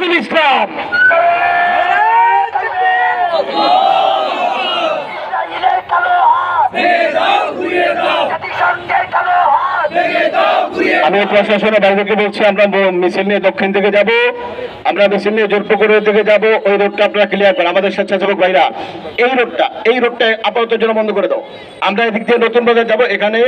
নজরুল ইসলাম আমি প্রশাসনের বাইরেকে বলছি, আমরা মিছিল নিয়ে দক্ষিণ দিকে যাব। আমরা মিছিল নিয়ে জোরপুকুরের দিকে যাব। ওই রোডটা আপনারা ক্লিয়ার করেন। আমাদের স্বেচ্ছাসেবক ভাইরা, এই রোডটা এই রোডটা আপাতত জন্য বন্ধ করে দাও। আমরা এদিক দিয়ে নতুন বাজার যাব। এখানে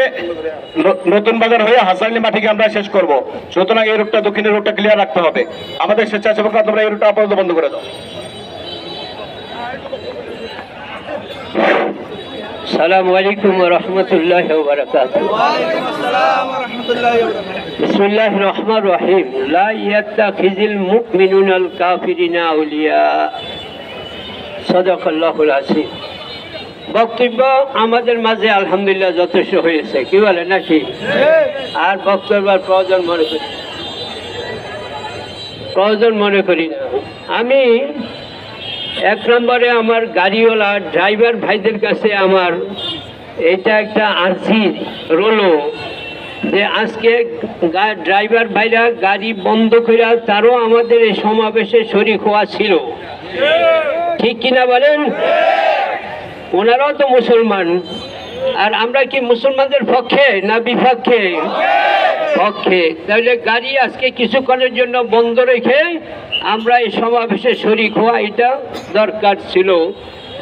নতুন বাজার হয়ে হাসানলি মাঠিকে আমরা শেষ করব। সুতরাং এই রোডটা, দক্ষিণের রোডটা ক্লিয়ার রাখতে হবে। আমাদের স্বেচ্ছাসেবকরা, তোমরা এই রোডটা আপাতত বন্ধ করে দাও। السلام عليكم ورحمة الله وبركاته بسم الله الرحمن الرحيم لا يتخذ المؤمنون الكافرين أولياء صدق الله العظيم বক্তব্য আমাদের মাঝে আলহামদুলিল্লাহ যথেষ্ট হয়েছে কি বলে নাকি আর বক্তব্য আর প্রয়োজন মনে করি প্রয়োজন মনে করি না আমি এক নম্বরে আমার গাড়িওয়ালা ড্রাইভার ভাইদের কাছে আমার এটা একটা আর্জি রলো যে আজকে ড্রাইভার ভাইরা গাড়ি বন্ধ করে তারও আমাদের এই সমাবেশে শরিক হওয়া ছিল। ঠিক কিনা বলেন? ওনারাও তো মুসলমান। আর আমরা কি মুসলমানদের পক্ষে না বিপক্ষে? পক্ষে। তাহলে গাড়ি আজকে কিছুক্ষণের জন্য বন্ধ রেখে আমরা এই সমাবেশে শরিক হওয়া এটা দরকার ছিল।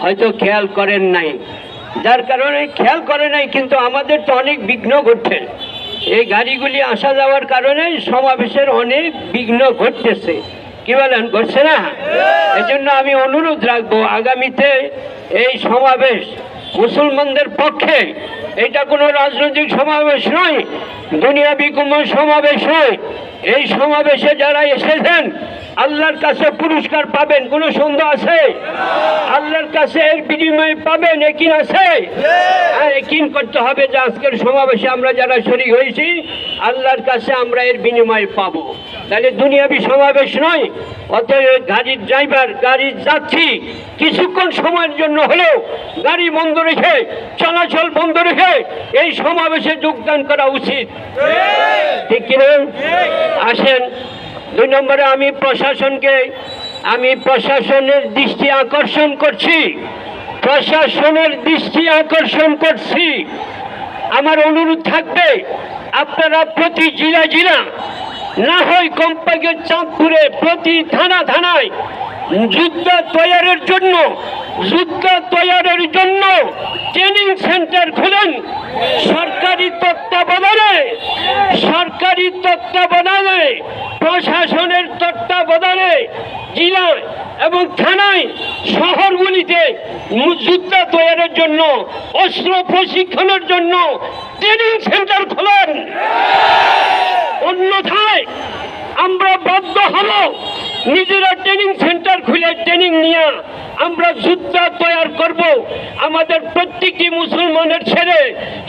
হয়তো খেয়াল করেন নাই। যার কারণে খেয়াল করে নাই, কিন্তু আমাদের তো অনেক বিঘ্ন ঘটছে। এই গাড়িগুলি আসা যাওয়ার কারণে সমাবেশের অনেক বিঘ্ন ঘটতেছে। কি বলেন, ঘটছে না? এজন্য আমি অনুরোধ রাখব, আগামীতে এই সমাবেশ মুসলমানদের পক্ষে এটা কোনো রাজনৈতিক সমাবেশ নয় দুনিয়া বিকুম সমাবেশ নয়। এই সমাবেশে যারা এসেছেন আল্লাহর কাছে পুরস্কার পাবেন কোনো সন্দেহ আছে? আল্লাহর কাছে এর বিনিময়ে পাবেন একিন আছে? হ্যাঁ একিন করতে হবে যে আজকের সমাবেশে আমরা যারা শরীর হয়েছি আল্লাহর কাছে আমরা এর বিনিময়ে পাবো। তাহলে দুনিয়াবি সমাবেশ নয় অতএব গাড়ির ড্রাইভার গাড়ির যাত্রী কিছুক্ষণ সময়ের জন্য হলেও গাড়ি বন্ধ রেখে চলাচল বন্ধ রেখে এই সমাবেশে যোগদান করা উচিত। ঠিক কিনা? আসেন দুই নম্বরে আমি প্রশাসনকে, আমি প্রশাসনের দৃষ্টি আকর্ষণ করছি। প্রশাসনের দৃষ্টি আকর্ষণ করছি। আমার অনুরোধ থাকবে, আপনারা প্রতি জেলা জেলা, না হয় কমপক্ষে চাঁদপুরে প্রতি থানা থানায় যুদ্ধ তৈয়ারের জন্য যুদ্ধ তৈয়ারের জন্য ট্রেনিং সেন্টার খুলেন। সরকারি তত্ত্বাবধানে সরকারি তত্ত্বাবধানে, প্রশাসনের তত্ত্বাবধানে জেলা এবং থানায় শহরগুলিতে যুদ্ধ তৈয়ারের জন্য, অস্ত্র প্রশিক্ষণের জন্য ট্রেনিং সেন্টার খোলেন। অন্যথায় আমরা বাধ্য হব নিজেরা ট্রেনিং সেন্টার খুলে ট্রেনিং নিয়ে আমরা যুদ্ধ তৈয়ার করব। আমাদের প্রত্যেকটি মুসলমানের ছেলে,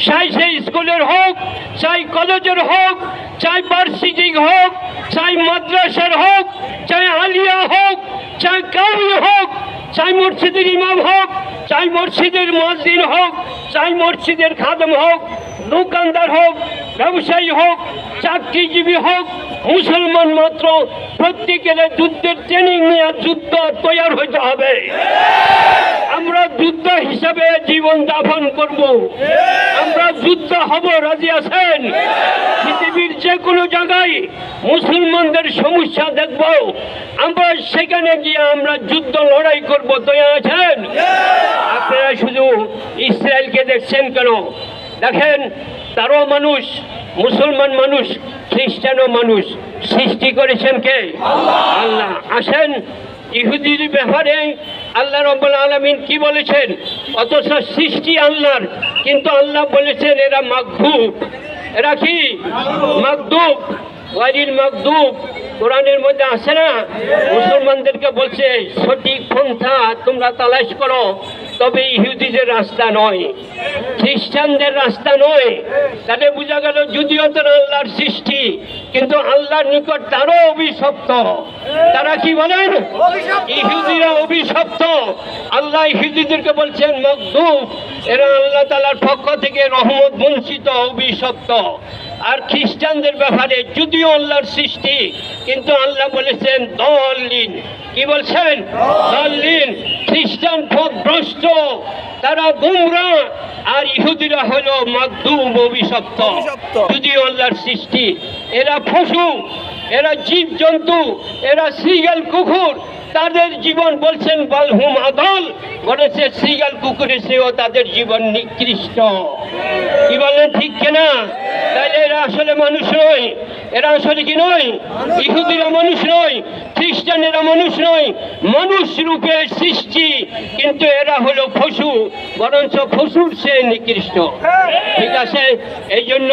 চাই সেই স্কুলের হোক, চাই কলেজের হোক, চাই বার্ষিক হোক, চাই মাদ্রাসার হোক, চাই আলিয়া হোক, চাই কাউরি হোক, চাই মসজিদের ইমাম হোক, চাই মসজিদের মসজিদ হোক, চাই মসজিদের খাদম হোক। দোকানদার হোক, ব্যবসায়ী হোক, চাকরিজীবী হোক, মুসলমান মাত্র প্রত্যেকের যুদ্ধের ট্রেনিং নিয়ে যুদ্ধ তৈয়ার হইতে হবে। আমরা যুদ্ধ হিসাবে জীবন যাপন করব। আমরা যুদ্ধ হব, রাজি আছেন? পৃথিবীর যে কোনো জায়গায় মুসলমানদের সমস্যা দেখব। আমরা সেখানে গিয়ে আমরা যুদ্ধ লড়াই করব। তৈরি আছেন? আপনারা শুধু ইসরায়েলকে দেখছেন কেন? দেখেন তারও মানুষ মুসলমান মানুষ খ্রিস্টানও মানুষ সৃষ্টি করেছেন কে? আল্লাহ। আসেন ইহুদির ব্যাপারে আল্লাহ রব্বুল আলমিন কি বলেছেন? অথচ সৃষ্টি আল্লাহর কিন্তু আল্লাহ বলেছেন এরা মাগধুব এরা কি? মাগধুব ওয়ারিল কোরআনের মধ্যে আসে না? মুসলমানদেরকে বলছে সঠিক পন্থা তোমরা তালাশ করো। তবে ইহুদিদের রাস্তা নয় খ্রিস্টানদের রাস্তা নয়। তাতে বোঝা গেল যদিও তারা আল্লাহর সৃষ্টি কিন্তু আল্লাহর নিকট তারও অভিশপ্ত। তারা কি বলেন? ইহুদিরা অভিশপ্ত। আল্লাহ ইহুদিদেরকে বলছেন মকদুব এরা আল্লাহ তালার পক্ষ থেকে রহমত বঞ্চিত অভিশপ্ত। আর খ্রিস্টানদের ব্যাপারে যদিও আল্লাহর সৃষ্টি কিন্তু আল্লাহ বলেছেন দলিন কি বলছেন? দলিন খ্রিস্টান ভ্রষ্ট। তারা গুমরা। আর ইহুদিরা হলো মাধ্যম অভিশপ্ত। যদিও আল্লাহর সৃষ্টি এরা পশু, এরা জীব জন্তু এরা সিগাল কুকুর, তাদের জীবন বলছেন বালহুম আদল বলেছে সিগাল কুকুরে সেও তাদের জীবন নিকৃষ্ট। কি বলেন ঠিক কিনা? তাহলে এরা আসলে মানুষ নয়। এরা আসলে কি নয়? ইহুদিরা মানুষ নয়, খ্রিস্টানেরা মানুষ নয়, মানুষ রূপে সৃষ্টি, কিন্তু এরা হলো পশু, বরঞ্চ পশুর সে নিকৃষ্ট। ঠিক আছে? এই জন্য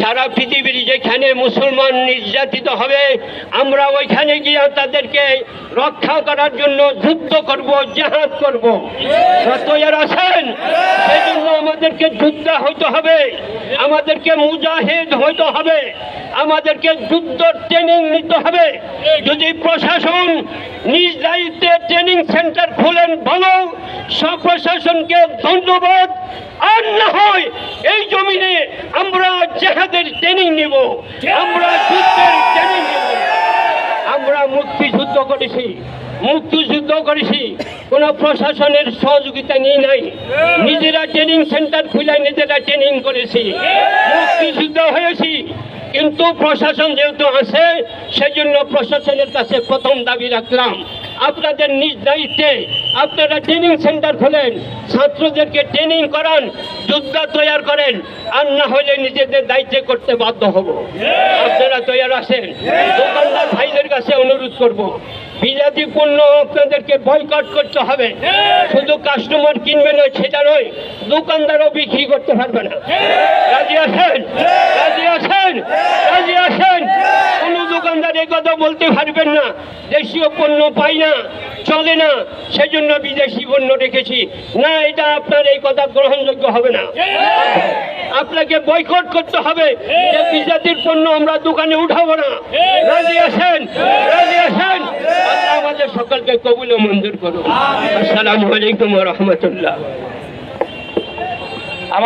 সারা পৃথিবীর যেখানে মুসলমান নির্যাতিত হবে, আমরা ওইখানে গিয়ে তাদেরকে রক্ষা করার জন্য যুদ্ধ করব জাহাজ করব। তৈয়ার আছেন সেই জন্য আমাদেরকে যুদ্ধ হইতে হবে, আমাদেরকে মুজাহিদ হইতে হবে আমাদেরকে যুদ্ধ ট্রেনিং নিতে হবে। যদি প্রশাসন নিজ দায়িত্বে ট্রেনিং সেন্টার খোলেন ভালো সব প্রশাসনকে ধন্যবাদ। আর না হয় এই জমিনে আমরা জেহাদের ট্রেনিং নিব। আমরা যুদ্ধের ট্রেনিং নিব। আমরা মুক্তিযুদ্ধ করেছি। মুক্তিযুদ্ধ করেছি। কোন প্রশাসনের সহযোগিতা নিয়ে নাই। নিজেরা ট্রেনিং সেন্টার খুলে নিজেরা ট্রেনিং করেছি। মুক্তিযুদ্ধ হয়েছি। কিন্তু প্রশাসন যেহেতু আছে, সেজন্য প্রশাসনের কাছে প্রথম দাবি রাখলাম। আপনাদের নিজ দায়িত্বে আপনারা ট্রেনিং সেন্টার খোলেন, ছাত্রদেরকে ট্রেনিং করান, যোদ্ধা তৈরি করেন, আর না হলে নিজেদের দায়িত্বে করতে বাধ্য হব। আপনারা তৈরি আছেন। দোকানদার ভাইদের কাছে অনুরোধ করব বিলাতি পণ্য আপনাদেরকে বয়কট করতে হবে। শুধু কাস্টমার কিনবে নয়, সেটা নয়, দোকানদারও বিক্রি করতে পারবে না। রাজি আছেন? রাজি আছেন কোনো দোকানদার এই কথা বলতে পারবেন না। দেশীয় পণ্য পাই না, চলে না। সেজন্য বিদেশি পণ্য রেখেছি না, এটা আপনার এই কথা গ্রহণযোগ্য হবে না। আপনাকে বয়কট করতে হবে যে বিজাতির পণ্য আমরা দোকানে উঠাবো না। রাজি আছেন? রাজি আল্লাহ আমাদের সকলকে কবুল মঞ্জুর করুন আসসালামু আলাইকুম রহমতুল্লাহ।